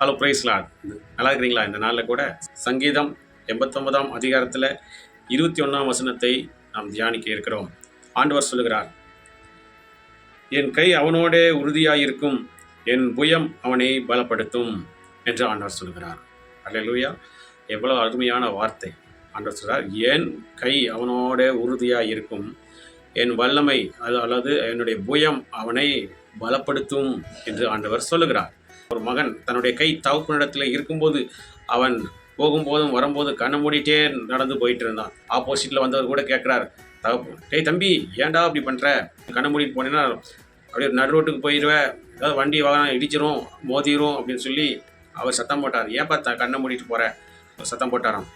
Hello பிரைஸ்லாட் நல்லா இருக்கிறீங்களா? இந்த நாளில் கூட சங்கீதம் எண்பத்தொன்பதாம் அதிகாரத்தில் இருபத்தி ஒன்றாம் வசனத்தை நாம் தியானிக்க இருக்கிறோம். ஆண்டவர் சொல்லுகிறார் என் கை அவனோடே உறுதியாக இருக்கும் என் புயம் அவனை பலப்படுத்தும் என்று ஆண்டவர் சொல்கிறார் அல்லா எவ்வளோ அருமையான வார்த்தை. ஆண்டவர் சொல்கிறார் என் கை அவனோட உறுதியாக இருக்கும் என் வல்லமை அது அல்லது என்னுடைய புயம் அவனை பலப்படுத்தும் என்று ஆண்டவர் சொல்லுகிறார். ஒரு மகன் தன்னுடைய கை தகப்பனிடத்தில் இருக்கும்போது அவன் போகும்போதும் வரும்போது கண்ணை மூடிட்டே நடந்து போயிட்டு இருந்தான் ஆப்போசிட்டில் வந்தவர் கூட கேட்குறார் தகப்பு டேய் தம்பி ஏன்டா அப்படி பண்ணுற கண்ணை மூடிட்டு போனேன்னா அப்படியே நடு ரோட்டுக்கு போயிடுவேன் ஏதாவது வண்டி வாகனம் இடிச்சிரும் மோதிரும் அப்படின்னு சொல்லி அவர் சத்தம் போட்டார். ஏன்பா த கண்ணை மூடிட்டு போகிற சத்தம் போட்டாராம்.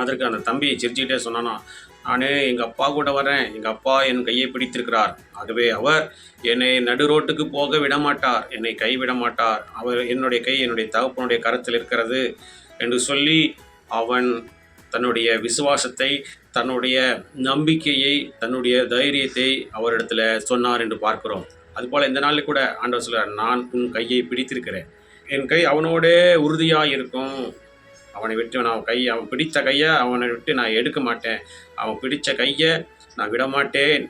அதற்கு அந்த தம்பி சிரிச்சுக்கிட்டே சொன்னானா நானே எங்கள் அப்பா கூட வரேன் எங்கள் அப்பா என் கையை பிடித்திருக்கிறார். ஆகவே அவர் என்னை நடு ரோட்டுக்கு போக விட மாட்டார் என்னை கைவிட மாட்டார் அவர் என்னுடைய கை என்னுடைய தகப்பனுடைய கரத்தில் இருக்கிறது என்று சொல்லி அவன் தன்னுடைய விசுவாசத்தை தன்னுடைய நம்பிக்கையை தன்னுடைய தைரியத்தை அவரிடத்துல சொன்னார் என்று பார்க்கிறோம். அதுபோல் இந்த நாளில் கூட ஆண்டவர் சொல்கிறார் நான் உன் கையை பிடித்திருக்கிறேன். என் கை அவனோட உறுதியாக இருக்கும் அவனை விட்டு நான் கை அவன் பிடித்த கையை அவனை விட்டு நான் எடுக்க மாட்டேன். அவன் பிடித்த கையை நான் விட மாட்டேன்.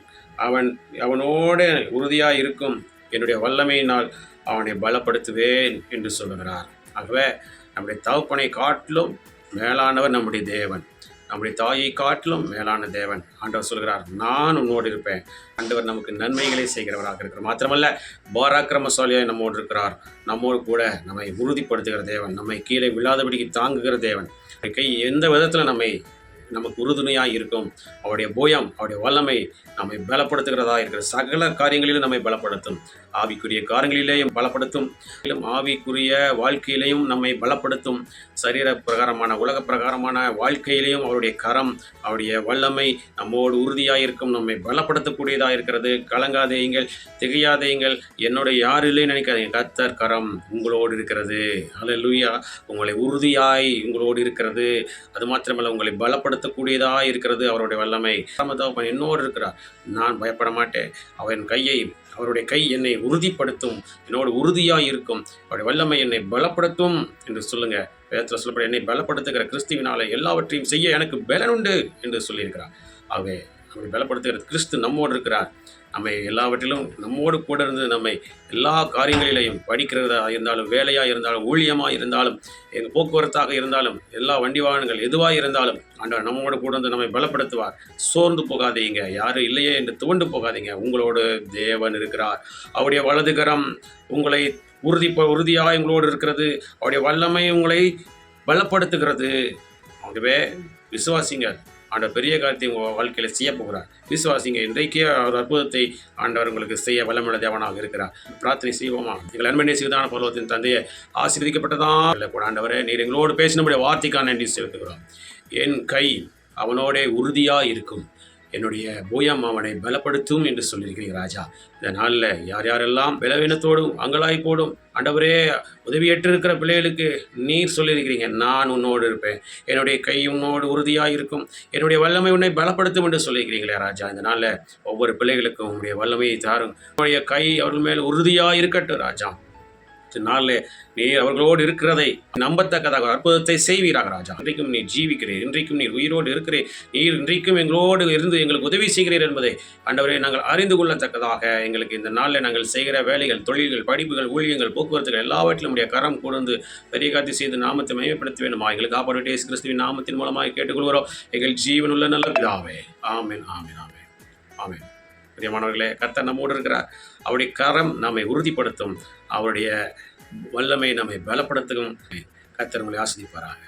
அவன் அவனோட உறுதியாக இருக்கும் என்னுடைய வல்லமையினால் அவனை பலப்படுத்துவேன் என்று சொல்லுகிறார். ஆகவே நம்முடைய தகப்பனை காட்டிலும் மேலானவர் நம்முடைய தேவன். நம்முடைய தாயை காட்டிலும் மேலான தேவன். ஆண்டவர் சொல்கிறார் நான் உன்னோடு இருப்பேன். ஆண்டவர் நமக்கு நன்மைகளை செய்கிறவராக இருக்கிறார். மாத்திரமல்ல பாராக்கிரமசாலியாய் நம்மோடு இருக்கிறார். நம்மோடு கூட நம்மை உறுதிப்படுத்துகிற தேவன் நம்மை கீழே விழாதபடிக்கு தாங்குகிற தேவன். கை எந்த விதத்தில் நம்மை நமக்கு உறுதுணையாக இருக்கும். அவருடைய போயம் அவருடைய வல்லமை நம்மை பலப்படுத்துகிறதா இருக்கிற சகல காரியங்களிலும் நம்மை பலப்படுத்தும். ஆவிக்குரிய காரியங்களிலேயும் பலப்படுத்தும். மேலும் ஆவிக்குரிய வாழ்க்கையிலையும் நம்மை பலப்படுத்தும். சரீர பிரகாரமான உலக பிரகாரமான வாழ்க்கையிலையும் அவருடைய கரம் அவருடைய வல்லமை நம்மோடு உறுதியாக இருக்கும். நம்மை பலப்படுத்தக்கூடியதாக இருக்கிறது. கலங்காதேயுங்கள் திகையாதேயுங்கள் என்னோட யார் இல்லைன்னு நினைக்காதீங்க. கத்தர் கரம் உங்களோடு இருக்கிறது. அல்லேலூயா உங்களை உறுதியாய் உங்களோடு இருக்கிறது. அது மாத்திரமல்ல உங்களை பலப்படுத்த பலப்படுத்தக்கூடியதாக இருக்கிறது அவருடைய வல்லமை. அவன் என்னோடு இருக்கிறார். நான் பயப்பட மாட்டேன். அவன் கையை அவருடைய கை என்னை உறுதிப்படுத்தும். என்னோடு உறுதியாக இருக்கும். அவருடைய வல்லமை என்னை பலப்படுத்தும் என்று சொல்லுங்க. வேதத்தில் சொல்லப்பட என்னை பலப்படுத்துகிற கிறிஸ்துவினால எல்லாவற்றையும் செய்ய எனக்கு பலன் உண்டு என்று சொல்லியிருக்கிறார். ஆகவே அப்படி பலப்படுத்துகிற கிறிஸ்து நம்மோடு இருக்கிறார். நம்மை எல்லாவற்றிலும் நம்மோடு கூட இருந்து நம்மை எல்லா காரியங்களிலையும் படிக்கிறதா இருந்தாலும் வேலையாக இருந்தாலும் ஊழியமாக இருந்தாலும் எங்கள் போக்குவரத்தாக இருந்தாலும் எல்லா வண்டி வாகனங்கள் எதுவாக இருந்தாலும் ஆண்டவர் நம்மோடு கூட இருந்து நம்மை பலப்படுத்துவார். சோர்ந்து போகாதீங்க. யாரும் இல்லையே என்று துவண்டு போகாதீங்க. உங்களோடு தேவன் இருக்கிறார். அவருடைய வலதுகரம் உங்களை உறுதி உறுதியாக உங்களோடு இருக்கிறது. அவருடைய வல்லமை உங்களை பலப்படுத்துகிறது. ஆகவே விசுவாசிங்க ஆண்டவர் பெரிய காலத்தை உங்கள் வாழ்க்கையில் செய்ய போகிறார். விசுவாசிங்க இன்றைக்கே ஒரு அற்புதத்தை ஆண்டவர் உங்களுக்கு செய்ய வல்லமுள்ள தேவனாக இருக்கிறார். பிரார்த்தனை செய்வோமா? எங்கள் அன்பனை செய்தான பருவத்தின் தந்தையை ஆசீர்வதிக்கப்பட்டதான் இல்லை கூட ஆண்டவரே நீர் எங்களோடு பேசினபடி வார்த்தைக்கான நன்றி செலுத்துகிறோம். என் கை அவனோடே உறுதியாக இருக்கும் என்னுடைய பூயா அவனை பலப்படுத்தும் என்று சொல்லியிருக்கிறீங்க ராஜா. இந்த நாளில் யார் யாரெல்லாம் பலவீனத்தோடும் அங்கலாய்ப்போடும் ஆண்டவரே உதவியற்று இருக்கிற பிள்ளைகளுக்கு நீர் சொல்லியிருக்கிறீங்க. நான் உன்னோடு இருப்பேன். என்னுடைய கை உன்னோடு உறுதியாக இருக்கும் என்னுடைய வல்லமை உன்னை பலப்படுத்தும் என்று சொல்லியிருக்கிறீங்களே ராஜா. இந்த நாளில் ஒவ்வொரு பிள்ளைகளுக்கும் உங்களுடைய வல்லமையை தாரும். உங்களுடைய கை அவர்கள் மேல் உறுதியாக இருக்கட்டும் ராஜா. நாளில் நீர் அவர்களோடு இருக்கிறதை நம்பத்தக்கதாக அற்புதத்தை செய்வீராக ராஜா. இன்றைக்கும் நீ ஜீவிக்கிறீர் இன்றைக்கும் நீர் உயிரோடு இருக்கிறீர் நீர் இன்றைக்கும் எங்களோடு இருந்து எங்களுக்கு உதவி செய்கிறீர் என்பதை ஆண்டவரை நாங்கள் அறிந்து கொள்ளத்தக்கதாக எங்களுக்கு இந்த நாளில் நாங்கள் செய்கிற வேலைகள் தொழில்கள் படிப்புகள் ஊழியங்கள் போக்குவரத்துகள் எல்லாவற்றிலும் உடைய கரம் கொடுந்து பெரிய காத்தி செய்து நாமத்தை மையப்படுத்த வேண்டுமா. எங்களுக்கு காப்பாடு இயேசு கிறிஸ்துவின் நாமத்தின் மூலமாக கேட்டுக்கொள்கிறோம். எங்கள் ஜீவனுள்ள நல்ல பிதாவே. ஆமேன் ஆமேன் ஆமேன் ஆமேன். பிரியமானவர்களே கர்த்தர் நம்மோடு இருக்கிறார். அவருடைய கரம் நம்மை உறுதிப்படுத்தும். அவருடைய வல்லமை நம்மை பலப்படுத்தும். கர்த்தர் உங்களை ஆசிரிப்பாராங்க